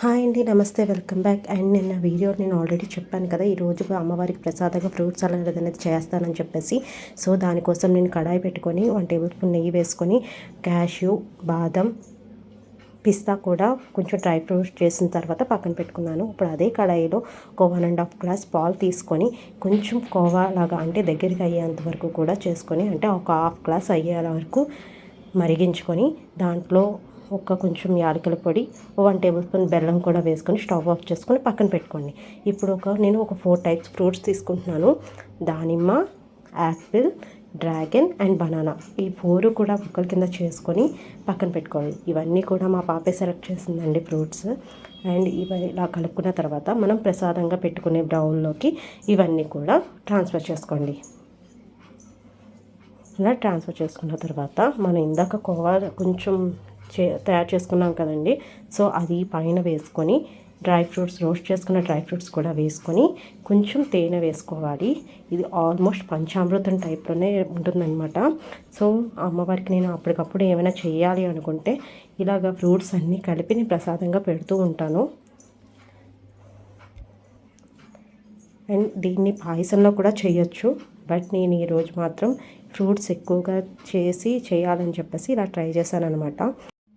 Hi అండి నమస్తే welcome back. And నిన్న వీడియో నేను ఆల్రెడీ చెప్పాను కదా ఈరోజు అమ్మవారికి ప్రసాదంగా ఫ్రూట్ సలాడ్ అనేది చేస్తానని చెప్పేసి. సో దానికోసం నేను కడాయి పెట్టుకొని వన్ టేబుల్ స్పూన్ నెయ్యి వేసుకొని క్యాష్యూ బాదం పిస్తా కూడా కొంచెం డ్రై ఫ్రూట్స్ చేసిన తర్వాత పక్కన పెట్టుకున్నాను. ఇప్పుడు అదే కడాయిలో ఒక వన్ అండ్ హాఫ్ గ్లాస్ పాలు తీసుకొని కొంచెం కోవా లాగా అంటే దగ్గరికి అయ్యేంత వరకు కూడా చేసుకొని అంటే ఒక హాఫ్ గ్లాస్ అయ్యే వరకు మరిగించుకొని దాంట్లో ఒక కొంచెం యాలకుల పొడి వన్ టేబుల్ స్పూన్ బెల్లం కూడా వేసుకొని స్టవ్ ఆఫ్ చేసుకొని పక్కన పెట్టుకోండి. ఇప్పుడు ఒక నేను ఒక ఫోర్ టైప్స్ ఫ్రూట్స్ తీసుకుంటున్నాను. దానిమ్మ యాపిల్ డ్రాగన్ అండ్ బనానా. ఈ ఫోర్ కూడా ముక్కల కింద చేసుకొని పక్కన పెట్టుకోవాలి. ఇవన్నీ కూడా మా పాపే సెలెక్ట్ చేసిందండి ఫ్రూట్స్. అండ్ ఇవి ఇలా కలుపుకున్న తర్వాత మనం ప్రసాదంగా పెట్టుకునే బ్రౌన్లోకి ఇవన్నీ కూడా ట్రాన్స్ఫర్ చేసుకోండి. ఇలా ట్రాన్స్ఫర్ చేసుకున్న తర్వాత మనం ఇందాక కోవా కొంచెం తయారు చేసుకున్నాం కదండి. సో అది పైన వేసుకొని డ్రై ఫ్రూట్స్ రోస్ట్ చేసుకున్న డ్రై ఫ్రూట్స్ కూడా వేసుకొని కొంచెం తేనె వేసుకోవాలి. ఇది ఆల్మోస్ట్ పంచామృతం టైప్లోనే ఉంటుందన్నమాట. సో అమ్మవారికి నేను అప్పటికప్పుడు ఏమైనా చేయాలి అనుకుంటే ఇలాగ ఫ్రూట్స్ అన్నీ కలిపి నేను ప్రసాదంగా పెడుతూ ఉంటాను. అండ్ దీన్ని పాయసంలో కూడా చేయొచ్చు. బట్ నేను ఈరోజు మాత్రం ఫ్రూట్స్ ఎక్కువగా చేసి చేయాలని చెప్పేసి ఇలా ట్రై చేశాను అనమాట